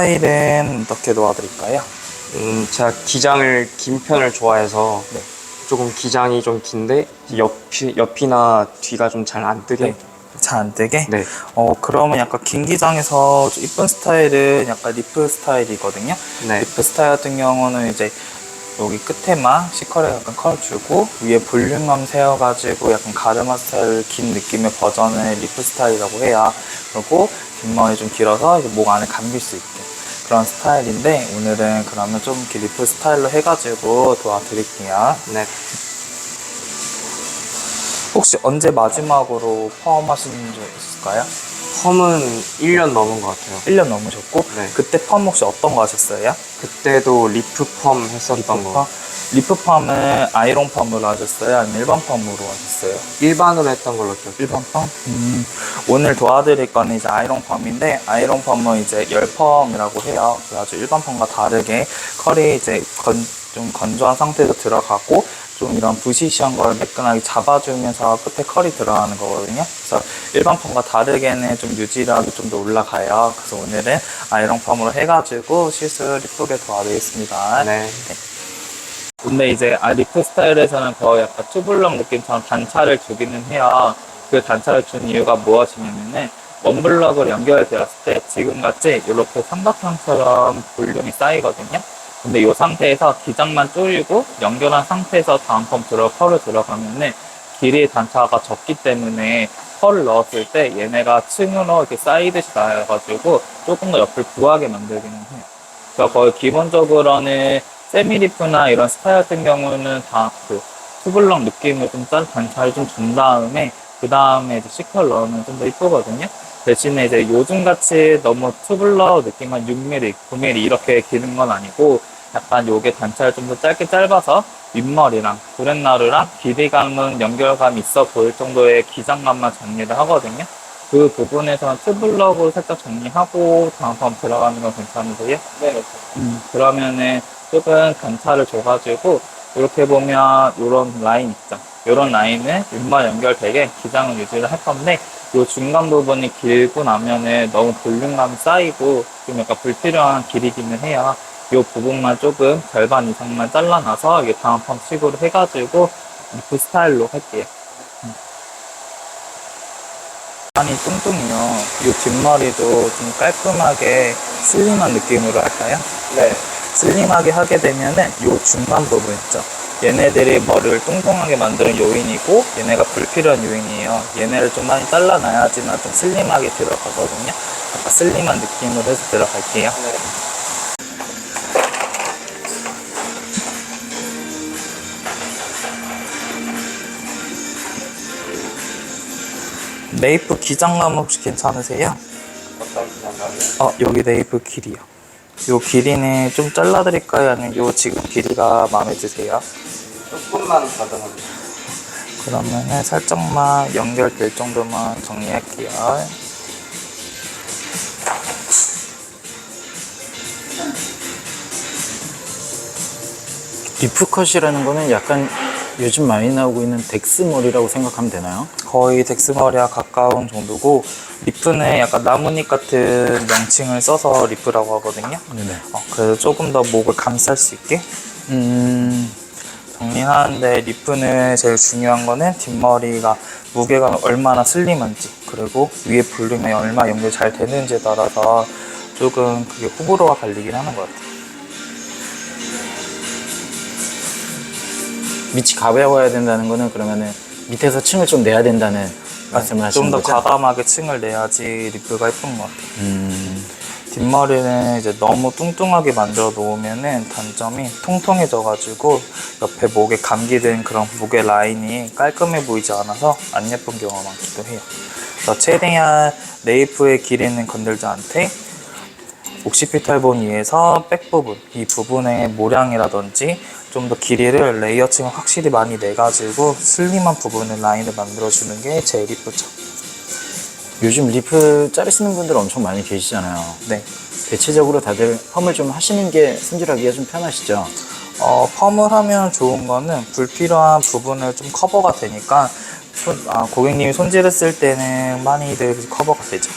스타일은 어떻게 도와드릴까요? 음, 제가 기장을 긴 편을 좋아해서 네. 조금 기장이 좀 긴데 옆이, 옆이나 뒤가 좀 잘 안 뜨게 네. 잘안 되게? 네. 어, 그러면 약간 긴 기장에서 좀 이쁜 스타일은 약간 리프 스타일이거든요. 네. 리프 스타일 같은 경우는 이제 여기 끝에만 C컬에 약간 컬 주고 위에 볼륨감 세워가지고 약간 가르마 스타일 긴 느낌의 버전의 리프 스타일이라고 해요. 그리고 뒷머리 좀 길어서 이제 목 안에 감길 수 있게 그런 스타일인데 오늘은 그러면 좀 이렇게 리프 스타일로 해가지고 도와드릴게요. 네. 혹시 언제 마지막으로 펌 하신 적 있을까요? 펌은 1년 넘은 것 같아요. 1년 넘으셨고 네. 그때 펌 혹시 어떤 거 하셨어요? 그때도 리프 펌 했었던 거. 리프 펌은 아이론 펌으로 하셨어요? 아니면 일반 펌으로 하셨어요? 일반으로 했던 걸로 기억해요. 일반 펌? 음, 오늘 도와드릴 거는 이제 아이론 펌인데 아이론 펌은 이제 열 펌이라고 해요. 그래가지고 일반 펌과 다르게 컬이 이제 건, 좀 건조한 상태에서 들어가고 좀 이런 부시시한 걸 매끈하게 잡아주면서 끝에 컬이 들어가는 거거든요. 그래서 일반 펌과 다르게는 좀 유지력이 좀더 올라가요. 그래서 오늘은 아이론 펌으로 해가지고 시술 이쁘게 도와드리겠습니다. 네. 근데 이제 아, 리프 스타일에서는 거의 약간 투블럭 느낌처럼 단차를 주기는 해요. 그 단차를 준 이유가 무엇이냐면은 원블럭으로 연결되었을 때 지금같이 이렇게 삼각형처럼 볼륨이 쌓이거든요. 근데 이 상태에서 기장만 조이고 연결한 상태에서 다음 펌 들어 펄을 들어가면은 길이의 단차가 적기 때문에 펄을 넣었을 때 얘네가 층으로 이렇게 쌓이듯이 나와가지고 조금 더 옆을 부하게 만들기는 해요. 그래서 거의 기본적으로는 세미리프나 이런 스타일 같은 경우는 다 그 투블럭 느낌을 좀 짠 단차를 좀 준 다음에 그 다음에 이제 C컬 넣으면 좀 더 이쁘거든요. 대신에 이제 요즘 같이 너무 투블럭 느낌 한 6mm, 9mm 이렇게 기는 건 아니고 약간 요게 단차를 좀 더 짧게 짧아서 윗머리랑 브렛나루랑 길이감은 연결감 있어 보일 정도의 기장감만 정리를 하거든요. 그 부분에서는 투블럭으로 살짝 정리하고 다음 펌 들어가는 건 괜찮으세요? 네. 음, 그러면은 조금 단차를 줘가지고 이렇게 보면 이런 라인 있죠. 이런 라인은 윗만 연결되게 기장을 유지를 할 건데 이 중간 부분이 길고 나면은 너무 볼륨감이 쌓이고 좀 약간 불필요한 길이기는 해요. 이 부분만 조금 절반 이상만 잘라놔서 이게 다음 펌 식으로 해가지고 리프 스타일로 할게요. 음. 아니 뚱뚱이요. 이 뒷머리도 좀 깔끔하게 슬림한 느낌으로 할까요? 네. 슬림하게 하게 되면은 요 중간 부분 있죠. 얘네들이 머리를 뚱뚱하게 만드는 요인이고 얘네가 불필요한 요인이에요. 얘네를 좀 많이 잘라놔야지만 좀 슬림하게 들어가거든요. 약간 슬림한 느낌으로 해서 들어갈게요. 네. 네이프 기장감 혹시 괜찮으세요? 어떤 기장감이요? 어, 여기 네이프 길이요. 요 길이는 좀 잘라드릴까요? 아니면 요 지금 길이가 마음에 드세요? 조금만 가능하면 그러면은 살짝만 연결될 정도만 정리할게요. 리프컷이라는 거는 약간 요즘 많이 나오고 있는 덱스 머리라고 생각하면 되나요? 거의 덱스머리와 가까운 정도고 리프는 약간 나뭇잎 같은 명칭을 써서 리프라고 하거든요. 네네. 어, 그래서 조금 더 목을 감쌀 수 있게 음, 정리하는데 리프는 제일 중요한 거는 뒷머리가 무게가 얼마나 슬림한지 그리고 위에 볼륨이 얼마 연결 잘 되는지에 따라서 조금 그게 호불호가 갈리긴 하는 것 같아요. 밑이 가벼워야 된다는 거는 그러면은 밑에서 층을 좀 내야 된다는 말씀을 하시는 좀 더 거죠? 과감하게 층을 내야지 리프가 예쁜 것 같아요. 음, 뒷머리는 이제 너무 뚱뚱하게 만들어 놓으면은 단점이 통통해져가지고 옆에 목에 감기된 그런 무게 라인이 깔끔해 보이지 않아서 안 예쁜 경우가 많기도 해요. 그래서 최대한 네이프의 길이는 건들지 않되 옥시피탈본 위에서 백 부분, 이 부분의 모량이라든지 좀 더 길이를 레이어층을 확실히 많이 내가지고 슬림한 부분의 라인을 만들어주는 게 제일 이쁘죠. 요즘 리프 자르시는 분들 엄청 많이 계시잖아요. 네. 대체적으로 다들 펌을 좀 하시는 게 손질하기가 좀 편하시죠? 어, 펌을 하면 좋은 거는 불필요한 부분을 좀 커버가 되니까 손- 아, 고객님이 손질을 쓸 때는 많이들 커버가 되죠.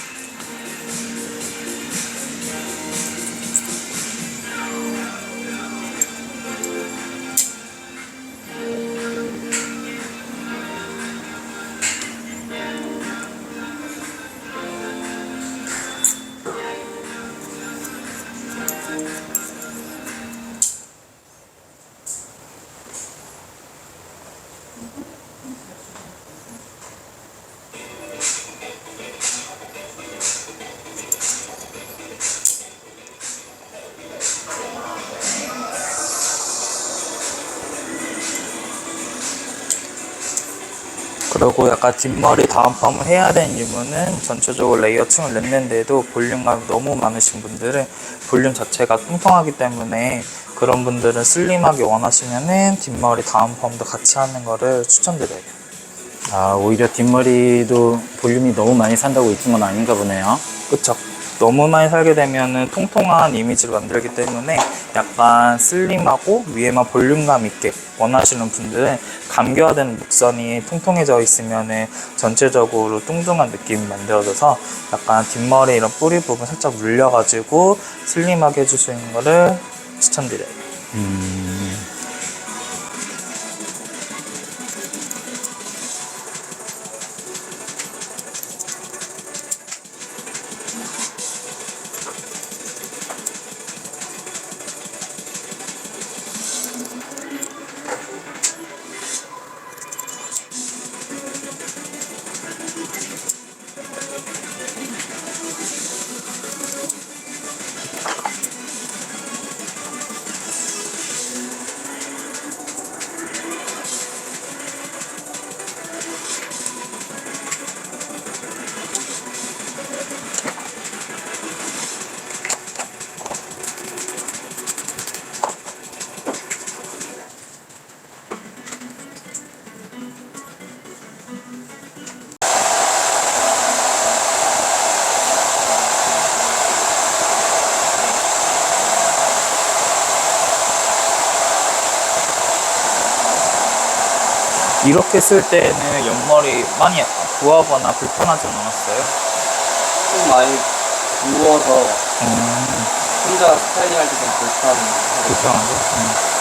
약간 뒷머리 다운펌을 해야 되는 이유는 전체적으로 레이어 층을 냈는데도 볼륨감이 너무 많으신 분들은 볼륨 자체가 통통하기 때문에 그런 분들은 슬림하게 원하시면은 뒷머리 다운펌도 같이 하는 거를 추천드려요. 아, 오히려 뒷머리도 볼륨이 너무 많이 산다고 이쁜 건 아닌가 보네요. 그쵸. 너무 많이 살게 되면은 통통한 이미지를 만들기 때문에 약간 슬림하고 위에만 볼륨감 있게 원하시는 분들은 감겨야되는 목선이 통통해져 있으면은 전체적으로 뚱뚱한 느낌이 만들어져서 약간 뒷머리 이런 뿌리 부분 살짝 물려가지고 슬림하게 해주시는 거를 추천드려요. 이렇게 쓸 때는 옆머리 많이 부하거나 불편하진 않았어요. 좀 많이 누워서 혼자 스타일링 할때 좀 불편하고 불편하죠? 음.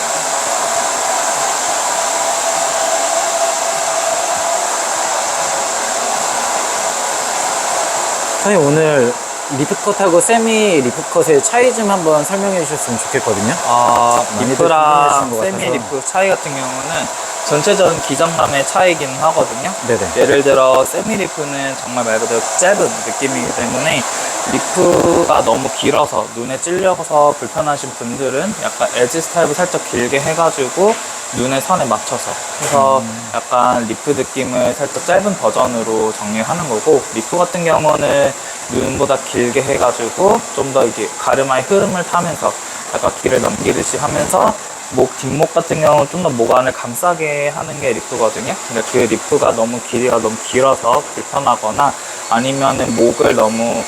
선생님 오늘 리프컷하고 세미 리프컷의 차이 좀 한번 설명해 주셨으면 좋겠거든요. 아, 많이들 리프랑 것 세미 같아서. 리프 차이 같은 경우는 전체적인 기장감의 차이긴 하거든요. 네네. 예를 들어 세미 리프는 정말 말 그대로 짧은 느낌이기 때문에 리프가 너무 길어서 눈에 찔려서 불편하신 분들은 약간 에지 스타일을 살짝 길게 해가지고 눈의 선에 맞춰서 해서 음. 약간 리프 느낌을 살짝 짧은 버전으로 정리하는 거고 리프 같은 경우는 눈보다 길게 해가지고 좀 더 이게 가르마의 흐름을 타면서 약간 길을 넘기듯이 하면서 목 뒷목 같은 경우는 좀 더 목 안을 감싸게 하는 게 리프거든요. 근데 그 리프가 너무 길이가 너무 길어서 불편하거나 아니면은 목을 너무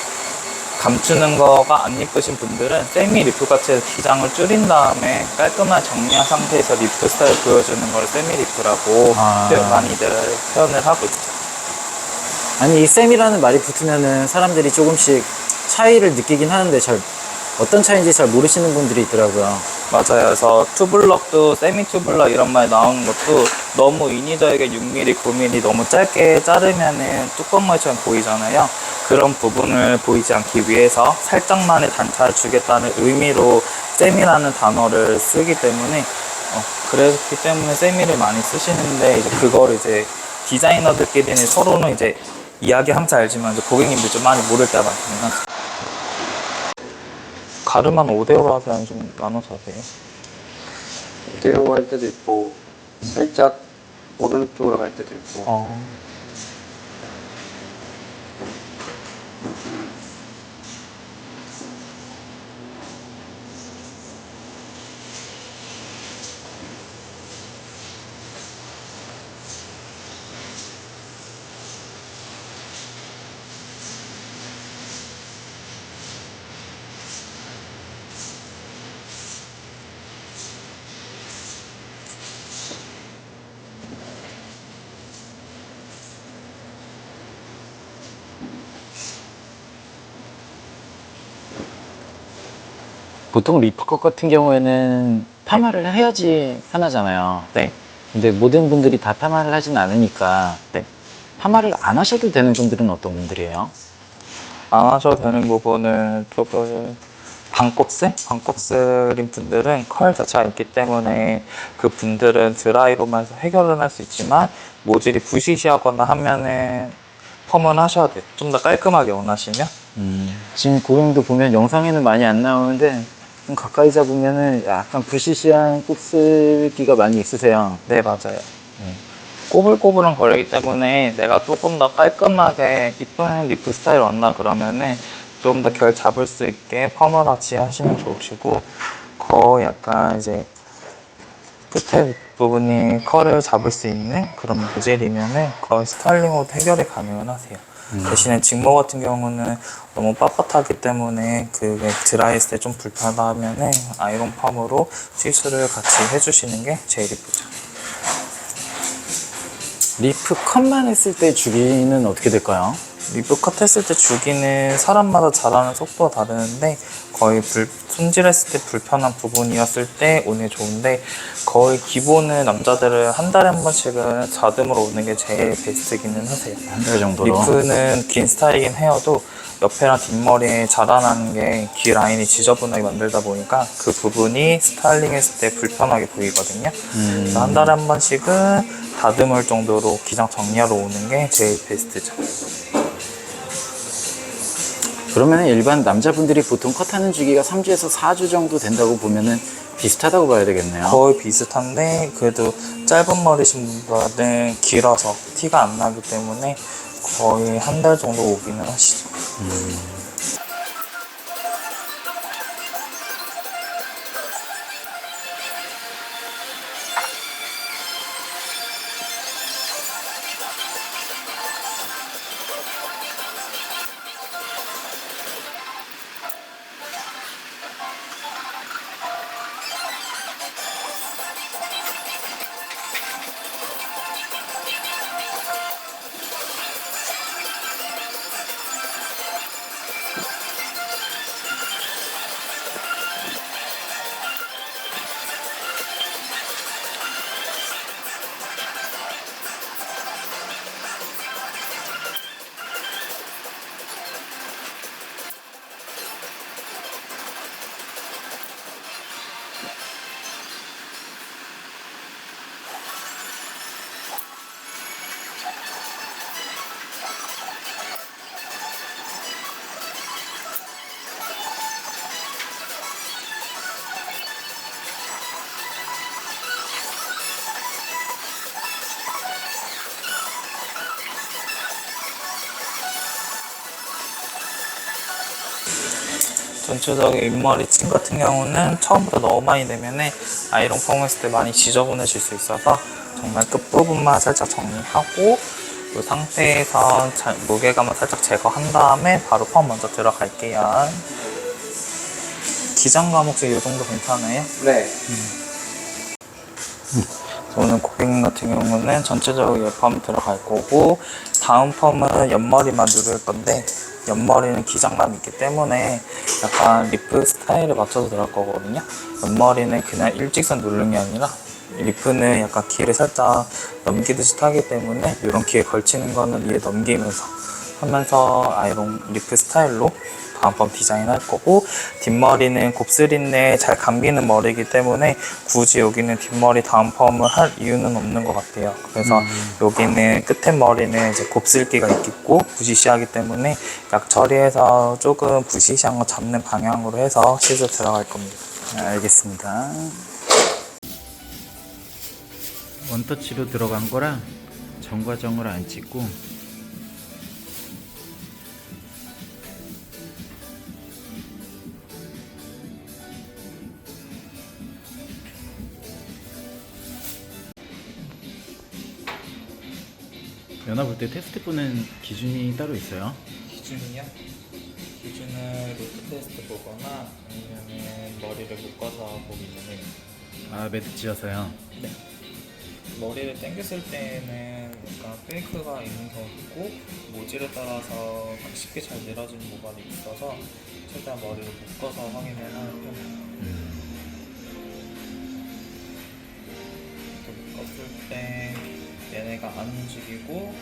감추는 거가 안 예쁘신 분들은 세미 리프 같이 기장을 줄인 다음에 깔끔한 정리한 상태에서 리프 스타일 보여주는 걸 세미 리프라고 아. 표현- 많이들 표현을 하고 있죠. 아니 이 쌤이라는 말이 붙으면은 사람들이 조금씩 차이를 느끼긴 하는데 잘 어떤 차이인지 잘 모르시는 분들이 있더라고요. 맞아요. 그래서 투블럭도 세미 투블럭 이런 말 나오는 것도 너무 인위적이게 6mm, 9mm 너무 짧게 자르면은 뚜껑물처럼 보이잖아요. 그런 부분을 보이지 않기 위해서 살짝만의 단차를 주겠다는 의미로 세미라는 단어를 쓰기 때문에 어, 그렇기 때문에 세미를 많이 쓰시는데 이제 그거를 이제 디자이너들끼리는 서로는 이제 이야기 항상 알지만 이제 고객님들 좀 많이 모를 때가 하죠. 가르마는 5대5로 하세요? 아니면 좀 나눠서 하세요? 내려고 할 때도 있고 살짝 오른쪽으로 갈 때도 있고 어. 보통 리프컷 같은 경우에는 파마를 해야지 편하잖아요. 네. 근데 모든 분들이 다 파마를 하진 않으니까 네. 파마를 안 하셔도 되는 분들은 어떤 분들이에요? 안 하셔도 되는 부분을 조금 반곱슬? 반곱슬인 분들은 컬 자체가 있기 때문에 그 분들은 드라이로만 해결은 할 수 있지만 모질이 부시시하거나 하면은 펌은 하셔야 돼요. 좀 더 깔끔하게 원하시면. 지금 고객도 보면 영상에는 많이 안 나오는데 좀 가까이 잡으면은 약간 부시시한 곱슬기가 많이 있으세요. 네, 맞아요. 꼬불꼬불한 거리기 때문에 내가 조금 더 깔끔하게 이쁜 리프 스타일 왔나 그러면은 좀 더 결 잡을 수 있게 퍼머라치 하시면 좋으시고 거의 약간 이제 끝에 부분이 컬을 잡을 수 있는 그런 모델이면은 거의 스타일링으로 해결이 가능은 하세요. 대신에 직모 같은 경우는 너무 빳빳하기 때문에 그게 드라이했을 때 좀 불편하면은 아이론 펌으로 시술을 같이 해주시는 게 제일 이쁘죠. 리프 컷만 했을 때 주기는 어떻게 될까요? 리프 컷 했을 때 주기는 사람마다 자라는 속도가 다르는데 거의 불, 손질했을 때 불편한 부분이었을 때 오는 게 좋은데 거의 기본은 남자들은 한 달에 한 번씩은 자듬으로 오는 게 제일 베스트기는 하세요. 한 달 정도로. 리프는 긴 스타일이긴 해요도 옆에랑 뒷머리에 자라나는 게 귀 라인이 지저분하게 만들다 보니까 그 부분이 스타일링 했을 때 불편하게 보이거든요. 그래서 한 달에 한 번씩은 다듬을 정도로 기장 정리하러 오는 게 제일 베스트죠. 그러면 일반 남자분들이 보통 컷하는 주기가 3주에서 4주 정도 된다고 보면은 비슷하다고 봐야 되겠네요. 거의 비슷한데 그래도 짧은 머리신 분들은 길어서 티가 안 나기 때문에 거의 한 달 정도 오기는 하시죠. 전체적인 윗머리 층 같은 경우는 처음부터 너무 많이 되면은 아이롱 펌 했을 때 많이 지저분해질 수 있어서 정말 끝부분만 살짝 정리하고 그 상태에서 잘- 무게감을 살짝 제거한 다음에 바로 펌 먼저 들어갈게요. 기장감 혹시 이 정도 괜찮아요? 네. 오늘 고객님 같은 경우는 전체적으로 옆펌 들어갈 거고 다음 펌은 옆머리만 누를 건데 옆머리는 기장감이 있기 때문에 약간 리프 스타일에 맞춰서 들어갈 거거든요. 옆머리는 그냥 일직선 누르는 게 아니라 리프는 약간 길을 살짝 넘기듯이 타기 때문에 이런 길에 걸치는 거는 위에 넘기면서 하면서 아이롱 리프 스타일로 다음 번 디자인 할 거고 뒷머리는 곱슬인데 잘 감기는 머리이기 때문에 굳이 여기는 뒷머리 다음 펌을 할 이유는 없는 것 같아요. 그래서 여기는 끝에 머리는 이제 곱슬기가 있겠고 부시시하기 때문에 약 처리해서 조금 부시시한 거 잡는 방향으로 해서 시술 들어갈 겁니다. 네, 알겠습니다. 원터치로 들어간 거라 정과정을 안 찍고 연화 볼때 테스트 보는 기준이 따로 있어요? 기준이요? 기준은 루트 테스트 보거나 아니면 머리를 묶어서 보기는 해요. 아 매트 지어서요. 네. 머리를 당겼을 때는 약간 페이크가 있는 경우도 있고 모질에 따라서 쉽게 잘 내려지는 모발이 있어서 최대한 머리를 묶어서 확인을 하는 편이에요. 이렇게 묶었을 때 얘네가 안 움직이고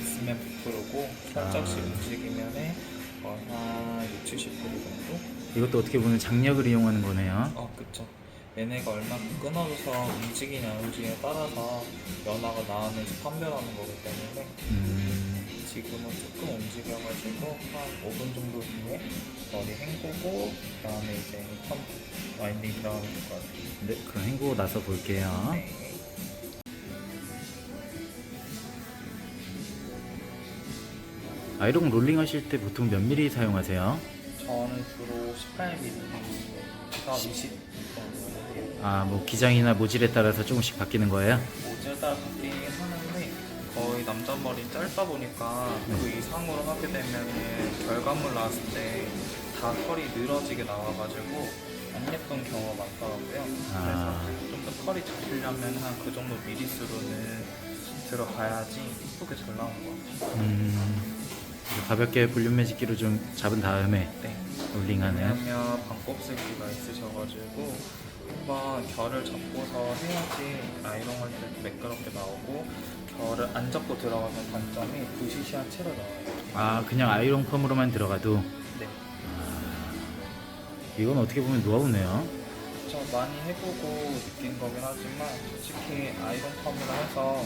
있으면 100%고 살짝씩 아. 움직이면 거의 한 6, 70% 정도? 이것도 어떻게 보면 장력을 이용하는 거네요. 어, 그쵸. 얘네가 얼마큼 끊어져서 움직이냐, 안 움직이냐에 따라서 연화가 나왔는지 판별하는 거기 때문에 음, 지금은 조금 움직여가지고 한 5분 정도 뒤에 머리 헹구고 그 다음에 이제 펌 와인딩 들어가면 될 것 같아요. 네, 그럼 헹구고 나서 볼게요. 네. 아이롱 롤링 하실 때 보통 몇 미리 사용하세요? 저는 주로 18mm에서 20 정도 해요. 아, 뭐 기장이나 모질에 따라서 조금씩 바뀌는 거예요? 모자에 따라 바뀌긴 하는데 거의 남자 머리 짧다 보니까 그 이상으로 하게 되면은 결과물 나왔을 때다 털이 늘어지게 나와가지고 안 예쁜 경우가 많더라고요. 아. 그래서 좀더 털이 잡히려면 한 그 정도 미리수로는 들어가야지 예쁘게 잘 나오는 것 같아요. 음, 가볍게 볼륨 매직기로 좀 잡은 다음에 네. 롤링하는. 왜냐면 반곱슬기가 있으셔가지고 한번 결을 잡고서 해야지 아이롱 할 때 매끄럽게 나오고 결을 안 잡고 들어가면 단점이 부시시한 채로 나와요. 아, 그냥 아이롱 펌으로만 들어가도 네. 이건 어떻게 보면 노하우네요. 저 많이 해보고 느낀 거긴 하지만 솔직히 아이롱 펌이라 해서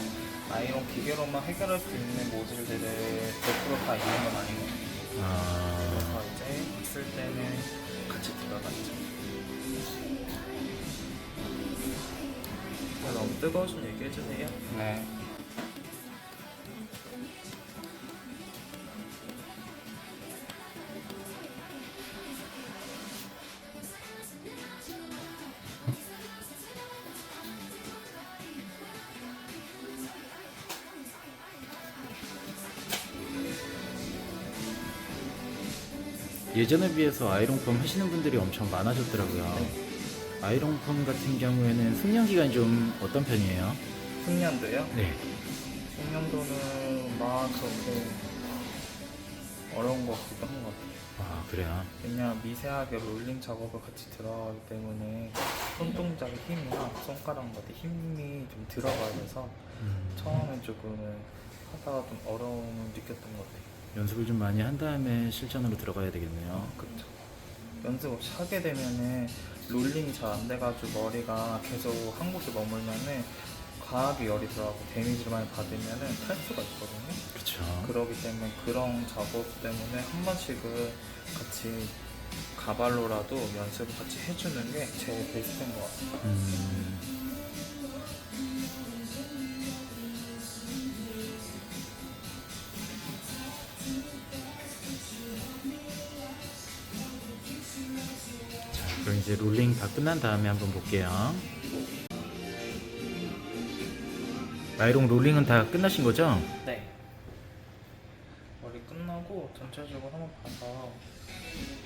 아이롱 기계로만 해결할 수 있는 모듈들을 100%다 있는 건 아니거든요. 아, 그래서 이제 있을 때는 같이 들어갔죠. 너무 뜨거우시면 얘기해주세요. 네. 예전에 비해서 아이롱 펌 하시는 분들이 엄청 많아졌더라고요. 아이롱 펌 같은 경우에는 숙련 기간이 좀 어떤 편이에요? 숙련도요? 네. 숙련도는 막 그렇게 어려운 것 같기도 한 것 같아요. 아, 그래요. 왜냐 미세하게 롤링 작업을 같이 들어가기 때문에 손동작의 힘이나 손가락 같은 힘이 좀 들어가야 돼서 음, 처음엔 조금은 하다가 좀 어려움을 느꼈던 것 같아요. 연습을 좀 많이 한 다음에 실전으로 들어가야 되겠네요. 어, 그쵸. 연습 없이 하게 되면은 롤링이 잘 안 돼가지고 머리가 계속 한 곳에 머물면은 과하게 열이 들어가고 데미지를 많이 받으면은 탈 수가 있거든요. 그렇죠. 그러기 때문에 그런 작업 때문에 한 번씩은 같이 가발로라도 연습을 같이 해주는 게 제일 베스트인 것 같아요. 음, 이제 롤링 다 끝난 다음에 한번 볼게요. 아이롱 롤링은 다 끝나신 거죠? 네. 머리 끝나고 전체적으로 한번 봐서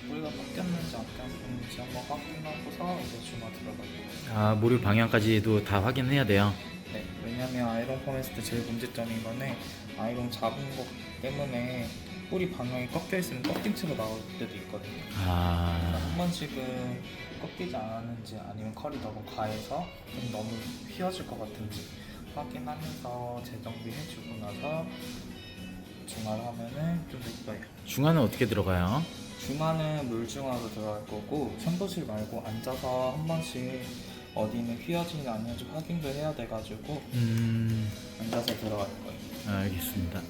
머리가 바뀌었는지 안 바뀌었는지 한번 확인하고서 이제 주마 들어가요. 아, 모류 방향까지도 다 확인해야 돼요. 네, 왜냐면 아이롱 펌 했을 때 제일 문제점인 거는 아이롱 잡은 것 때문에 뿌리 방향이 꺾여 있으면 꺾인 채로 나올 때도 있거든요. 아, 한 번씩은 꺾이지 않았는지 아니면 컬이 너무 과해서 좀 너무 휘어질 것 같은지 확인하면서 재정비 해주고 나서 중화를 하면은 좀 더 이뻐요. 중화는 어떻게 들어가요? 중화는 물중화로 들어갈 거고 챔버실 말고 앉아서 한 번씩 어디는 휘어지는지 아닌지 확인도 해야 돼가지고 음, 앉아서 들어갈 거예요. 알겠습니다.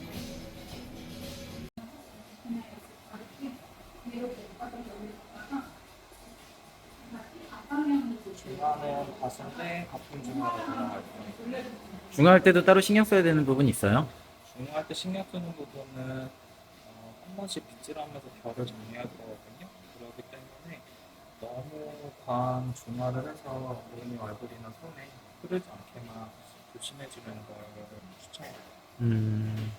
중화는 봤을 때 가품 중화로 들어갈 거예요. 중화할 때도 따로 신경 써야 되는 부분 있어요? 중화할 때 신경 쓰는 부분은 어, 한 번씩 빗질하면서 결을 정리할 거거든요. 그렇기 때문에 너무 과한 중화를 해서 몸이 얼굴이나 손에 흐르지 않게만 조심해주는 걸 추천해요. 음,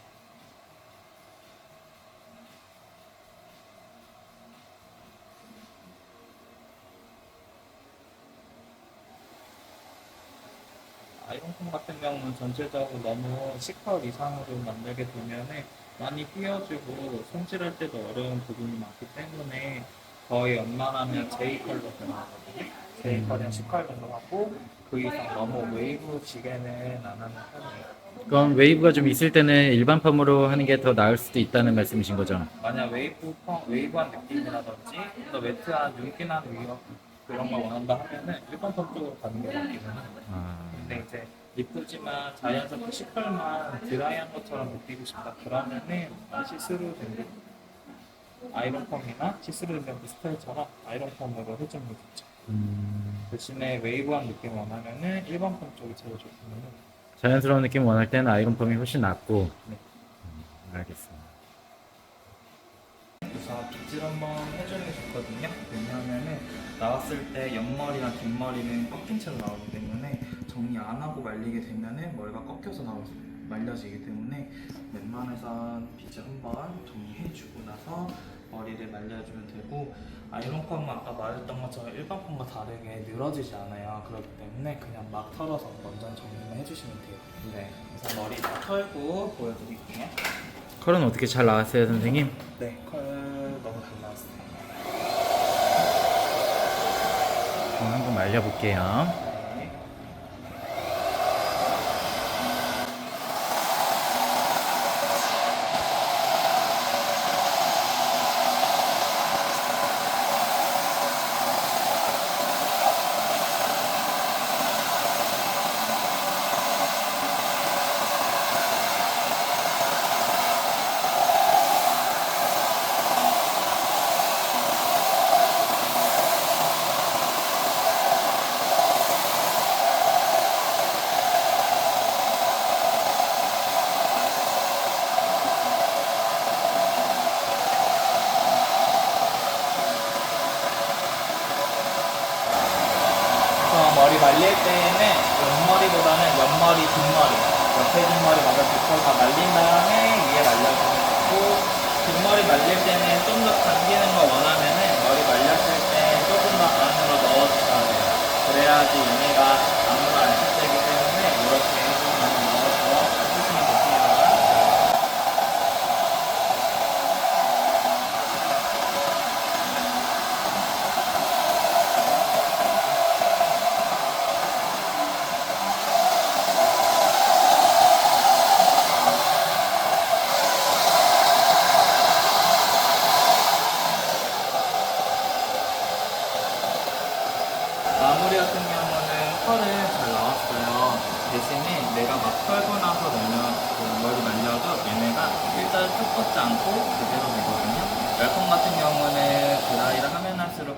아이롱폼 같은 경우는 전체적으로 너무 C컬 이상으로 만들게 되면은 많이 휘어지고 손질할 때도 어려운 부분이 많기 때문에 거의 웬만하면 J컬로 들어가거든요. J컬이랑 C컬 들어가고 그 이상 너무 웨이브 지게는 안 하는 편이에요. 그럼 웨이브가 좀 있을 때는 일반 펌으로 하는 게 더 나을 수도 있다는 말씀이신 거죠? 만약 웨이브 펌, 웨이브한 느낌이라든지 더 매트한 위와 그런 걸 원한다 하면은 일반 펌 쪽으로 가는 게 맞기는 해요. 아, 근데 이제 리프지만 자연스럽게 시컬만 드라이한 것처럼 느끼고 싶다 그러면은 시스루 밴드 아이론 펌이나 시스루 밴드 스타일처럼 아이론 펌으로 해주는 게 좋죠 음, 대신에 웨이브한 느낌 원하면은 일반 펌 쪽이 제일 좋거든요 자연스러운 느낌 원할 때는 아이론 펌이 훨씬 낫고. 네. 음, 알겠습니다. 자, 빗질 한번 해주는 게 좋거든요. 왜냐하면은 나왔을 때 옆머리나 뒷머리는 꺾인 채로 나오기 때문에 정리 안 하고 말리게 되면은 머리가 꺾여서 나오 말려지기 때문에 웬만해선 빗질 한번 정리해주고 나서 머리를 말려주면 되고 아이론펌은 아까 말했던 것처럼 일반 펌과 다르게 늘어지지 않아요. 그렇기 때문에 그냥 막 털어서 먼저 정리만 해주시면 돼요. 네. 그래서 머리 다 털고 보여드릴게요. 컬은 어떻게 잘 나왔어요, 선생님? 네, 컬 너무 잘 나왔어요. 그럼 한번 말려볼게요. 네. 그래서 머리 말릴 때는 옆머리보다는 옆머리, 뒷머리, 옆에 뒷머리 먼저 빗어서 말린 다음에 위에 말려주면 좋고 뒷 머리 말릴 때는 좀 더 당기는 거 원하면은 머리 말렸을 때 조금 더 안으로 넣어주셔야 돼요. 그래야지 얘네가 안으로 안 찢어지기 때문에 이렇게 좀 많이 넣어서 해주시면 됩니다. 마무리 같은 경우는 컬은 잘 나왔어요. 대신에 내가 막 털고 나서 내면 그 머리 말려도 얘네가 일단 쭉 뻗지 않고 그대로 되거든요. 열펌 같은 경우는 드라이를 하면 할수록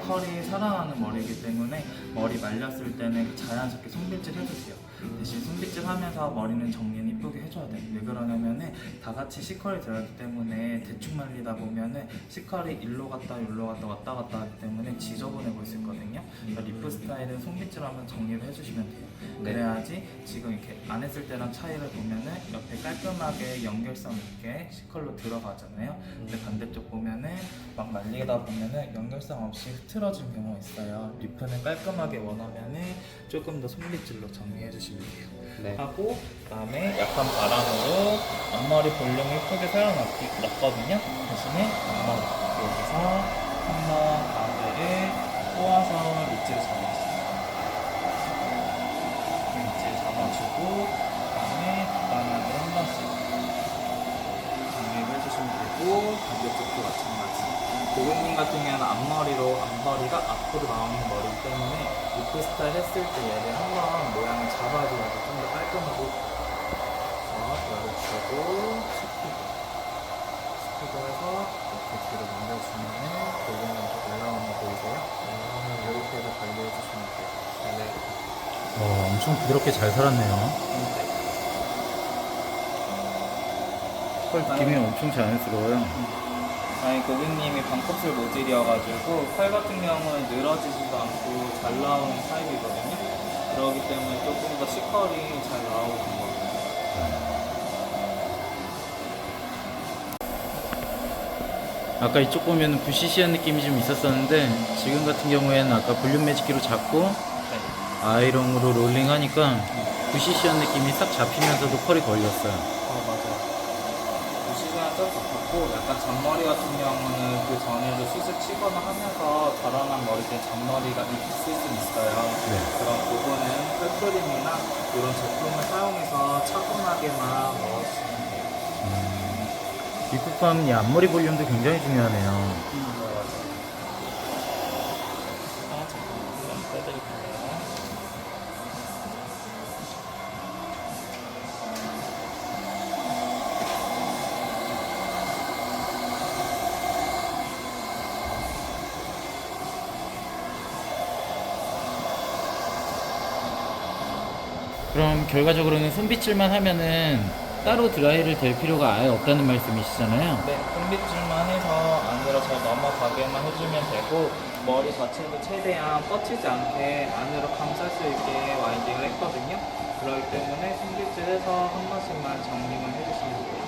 살아나는 머리이기 때문에 머리 말렸을 때는 자연스럽게 손빗질 해주세요. 대신 손빗질 하면서 머리는 정리는 이쁘게 해줘야 돼요. 왜 그러냐면은 다 같이 C컬이 들어있기 때문에 대충 말리다 보면은 C컬이 일로 갔다 일로 갔다 왔다 갔다 하기 때문에 지저분해 보일 수 있거든요. 그러니까 리프 스타일은 손빗질하면 정리를 해주시면 돼요. 네. 그래야지 지금 이렇게 안 했을 때랑 차이를 보면은 옆에 깔끔하게 연결성 있게 C컬로 들어가잖아요. 근데 반대쪽 보면은 막 말리다 보면은 연결성 없이 흐트러진 경우가 있어요. 리프는 깔끔하게 원하면은 조금 더 손빗질로 정리해 주시면 돼요. 네. 하고 그다음에 약간 바람으로 앞머리 볼륨을 예쁘게 살려놨거든요. 대신에 앞머리 여기서 한번 가운데를 꼬아서 밑줄 잡아 잡아주고 그다음에 간단하게 한 번씩 정리를 해주시면 되고 반대쪽도 마찬가지. 고객님 같은 경우는 앞머리로 앞머리가 앞으로 나오는 머리이기 때문에 리프 스타일 했을 때 얘를 한번 모양을 잡아줘야지 좀 더 깔끔하고 열어주고 스피드 스피드 해서 이렇게 뒤로 넘겨주면은 고객님한테 올라오는 거 보이세요? 이렇게 해서 관리해주시면 돼요. 네. 어, 엄청 부드럽게 잘 살았네요. 컬 느낌이 엄청 자연스러워요. 아니 고객님이 반곱슬 모질이어가지고 컬 같은 경우는 늘어지지도 않고 잘 나오는 타입이거든요. 그렇기 때문에 조금 더 C컬이 잘 나오는 거예요. 아까 이쪽 보면 부시시한 느낌이 좀 있었었는데 지금 같은 경우에는 아까 볼륨 매직기로 잡고 네. 아이롱으로 롤링 하니까 부시시한 느낌이 싹 잡히면서도 컬이 걸렸어요. 어, 맞아요. 그 시간에 좀 바꿨고, 약간 잔머리 같은 경우는 그 전에도 수술 치거나 하면서 자라난 머리 때 잔머리가 있을 수 있어요. 네. 그런 부분은 컬크림이나 이런 제품을 사용해서 차분하게만 넣어주시면 돼요. 뒷부분 이 앞머리 볼륨도 굉장히 중요하네요. 음, 맞아요. 아, 잠깐만, 한번 빼드릴게요. 그럼 결과적으로는 손빗질만 하면은 따로 드라이를 될 필요가 아예 없다는 말씀이시잖아요. 네, 손빗질만 해서 안으로 잘 넘어가게만 해주면 되고 머리 자체도 최대한 뻗치지 않게 안으로 감쌀 수 있게 와인딩을 했거든요. 그렇기 때문에 손질질해서 한 번씩만 정리만 해주시면 돼요.